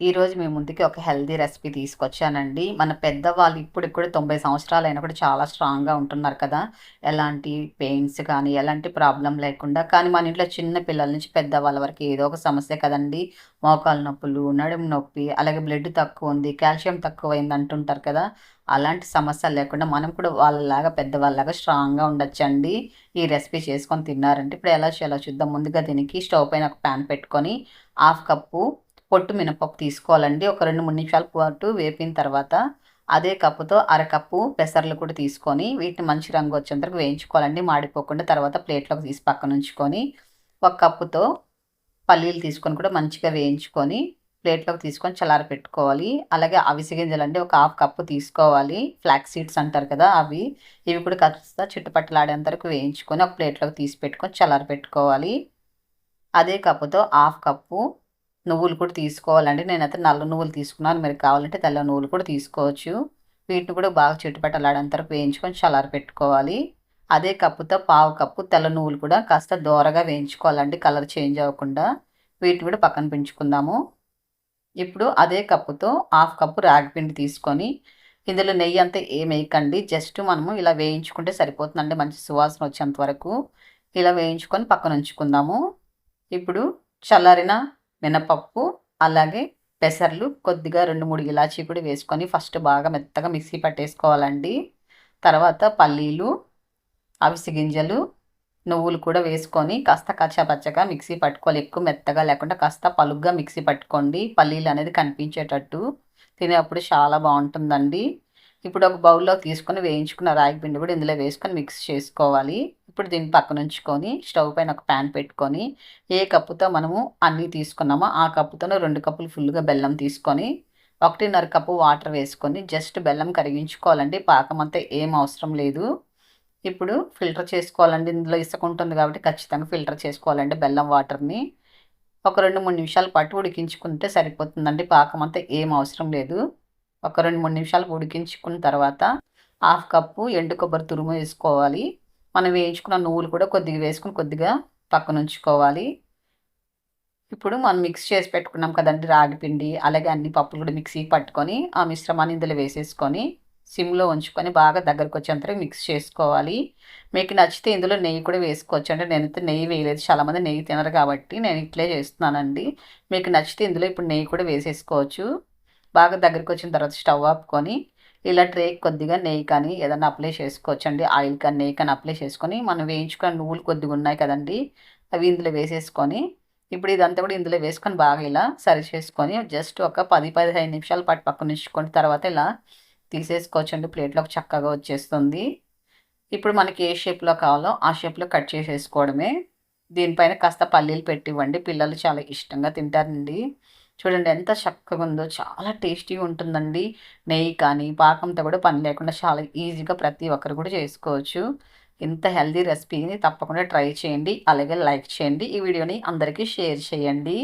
ఈరోజు మీ ముందుకి ఒక హెల్తీ రెసిపీ తీసుకొచ్చానండి. మన పెద్దవాళ్ళు ఇప్పుడు కూడా 90 సంవత్సరాలైనా కూడా చాలా స్ట్రాంగ్‌గా ఉంటున్నారు కదా! ఎలాంటి పెయిన్స్ కానీ, ఎలాంటి ప్రాబ్లం లేకుండా. కానీ మన ఇంట్లో చిన్న పిల్లల నుంచి పెద్దవాళ్ళ వరకు ఏదో ఒక సమస్య కదండీ! మోకాలు నొప్పులు, నడుము నొప్పి, అలాగే బ్లడ్ తక్కువ ఉంది కాల్షియం తక్కువైంది అంటుంటారు కదా! అలాంటి సమస్యలు లేకుండా మనం కూడా వాళ్ళలాగా పెద్దవాళ్ళలాగా స్ట్రాంగ్‌గా ఉండొచ్చండి. ఈ రెసిపీ చేసుకొని తిన్నారంటే ఇప్పుడు ఎలా చేయాలో చూద్దాం. ముందుగా దీనికి స్టవ్ పైన ఒక ప్యాన్ పెట్టుకొని హాఫ్ కప్పు పొట్టు మినపప్పు తీసుకోవాలండి. ఒక 2, 3 నిమిషాల పాటు వేపిన తర్వాత అదే కప్పుతో అరకప్పు పెసర్లు కూడా తీసుకొని వీటిని మంచి రంగు వచ్చేంత వరకు వేయించుకోవాలండి. మాడిపోకుండా తర్వాత ప్లేట్‌లోకి తీసి పక్కనుంచుకొని ఒక కప్పుతో పల్లీలు తీసుకొని కూడా మంచిగా వేయించుకొని ప్లేట్‌లోకి తీసుకొని చల్లార పెట్టుకోవాలి అలాగే అవిసె గింజలండి ఒక హాఫ్ కప్పు తీసుకోవాలి. ఫ్లాక్స్ సీడ్స్ అంటారు కదా! అవి. ఇవి కూడా కాస్త చుట్టుపట్టలాడేంత వరకు వేయించుకొని ఒక ప్లేట్‌లోకి తీసి పెట్టుకొని చల్లార పెట్టుకోవాలి అదే కప్పుతో హాఫ్ కప్పు నువ్వులు కూడా తీసుకోవాలండి. నేనైతే నల్ల నువ్వులు తీసుకున్నాను. మీరు కావాలంటే తెల్ల నువ్వులు కూడా తీసుకోవచ్చు. వీటిని కూడా బాగా చెట్టు వరకు వేయించుకొని చల్లారపెట్టుకోవాలి. అదే కప్పుతో పావు కప్పు తెల్ల నువ్వులు కూడా కాస్త దోరగా వేయించుకోవాలండి. కలర్ చేంజ్ అవ్వకుండా. వీటిని కూడా పక్కన పెంచుకుందాము. ఇప్పుడు అదే కప్పుతో హాఫ్ కప్పు రాగిపిండి తీసుకొని ఇందులో నెయ్యి అంతా ఏమేయకండి. జస్ట్ మనము ఇలా వేయించుకుంటే సరిపోతుందండి. మంచి సువాసన వచ్చేంత వరకు. ఇలా వేయించుకొని పక్కన ఉంచుకుందాము ఇప్పుడు చల్లారిన మినపప్పు, అలాగే పెసర్లు కొద్దిగా 2, 3 ఇలాచీ కూడా వేసుకొని ఫస్ట్ బాగా మెత్తగా మిక్సీ పట్టేసుకోవాలండి. తర్వాత పల్లీలు, అవిసె గింజలు, నువ్వులు కూడా వేసుకొని కాస్త కచ్చాపచ్చగా మిక్సీ పట్టుకోవాలి. ఎక్కువ మెత్తగా లేకుండా కాస్త పలుగ్గా మిక్సీ పట్టుకోండి. పల్లీలు అనేది కనిపించేటట్టు. తినేప్పుడు చాలా బాగుంటుందండి ఇప్పుడు ఒక బౌల్లో తీసుకొని వేయించుకున్న రాగి పిండి కూడా ఇందులో వేసుకొని మిక్స్ చేసుకోవాలి. ఇప్పుడు దీన్ని పక్కనుంచుకొని స్టవ్ పైన ఒక ప్యాన్ పెట్టుకొని ఏ కప్పుతో మనము అన్నీ తీసుకున్నామో ఆ కప్పుతోనే రెండు కప్పులు ఫుల్‌గా బెల్లం తీసుకొని 1:30 కప్పు వాటర్ వేసుకొని జస్ట్ బెల్లం కరిగించుకోవాలండి. పాకం అంతా ఏం అవసరం లేదు. ఇప్పుడు ఫిల్టర్ చేసుకోవాలండి. ఇందులో ఇసుకుంటుంది కాబట్టి ఖచ్చితంగా ఫిల్టర్ చేసుకోవాలండి బెల్లం వాటర్‌ని. ఒక 2, 3 నిమిషాల పాటు ఉడికించుకుంటే సరిపోతుందండి. పాకం అంతా ఏం అవసరం లేదు. ఒక 2, 3 నిమిషాలు ఉడికించుకున్న తర్వాత హాఫ్ కప్పు ఎండు కొబ్బరి తురుము వేసుకోవాలి. మనం వేయించుకున్న నువ్వులు కూడా కొద్దిగా వేసుకుని కొద్దిగా పక్కన ఉంచుకోవాలి ఇప్పుడు మనం మిక్స్ చేసి పెట్టుకున్నాం కదండీ రాగి పిండి, అలాగే అన్ని పప్పులు కూడా మిక్సీకి పట్టుకొని ఆ మిశ్రమాన్ని ఇందులో వేసేసుకొని సిమ్‌లో ఉంచుకొని బాగా దగ్గరకొచ్చేంత వరకు మిక్స్ చేసుకోవాలి. మీకు నచ్చితే ఇందులో నెయ్యి కూడా వేసుకోవచ్చు. అంటే నేనైతే నెయ్యి వేయలేదు. చాలామంది నెయ్యి తినరు కాబట్టి నేను ఇట్లే చేస్తున్నానండి. మీకు నచ్చితే ఇందులో ఇప్పుడు నెయ్యి కూడా వేసేసుకోవచ్చు. బాగా దగ్గరికి వచ్చిన తర్వాత స్టవ్ ఆపుకొని ఇలా ట్రే కొద్దిగా నెయ్యి కానీ ఏదన్నా అప్లై చేసుకోవచ్చండి. ఆయిల్ కానీ, నెయ్యి కానీ అప్లై చేసుకొని మనం వేయించుకున్న నువ్వులు కొద్దిగా ఉన్నాయి కదండి అవి ఇందులో వేసేసుకొని ఇప్పుడు ఇదంతా కూడా ఇందులో వేసుకొని బాగా ఇలా సరి చేసుకొని జస్ట్ ఒక 10, 15 నిమిషాల పాటు పక్కనుంచుకొని తర్వాత ఇలా తీసేసుకోవచ్చండి. ప్లేట్‌లోకి చక్కగా వచ్చేస్తుంది. ఇప్పుడు మనకి ఏ షేప్‌లో కావాలో ఆ షేప్‌లో కట్ చేసేసుకోవడమే. దీనిపైన కాస్త పల్లీలు పెట్టివ్వండి. పిల్లలు చాలా ఇష్టంగా తింటారండి. చూడండి ఎంత చక్కగా ఉందో చాలా టేస్టీగా ఉంటుందండి. నెయ్యి కానీ, పాకంతో కూడా పని లేకుండా చాలా ఈజీగా ప్రతి ఒక్కరు కూడా చేసుకోవచ్చు. ఇంత హెల్దీ రెసిపీని తప్పకుండా ట్రై చేయండి. అలాగే లైక్ చేయండి. ఈ వీడియోని అందరికీ షేర్ చేయండి.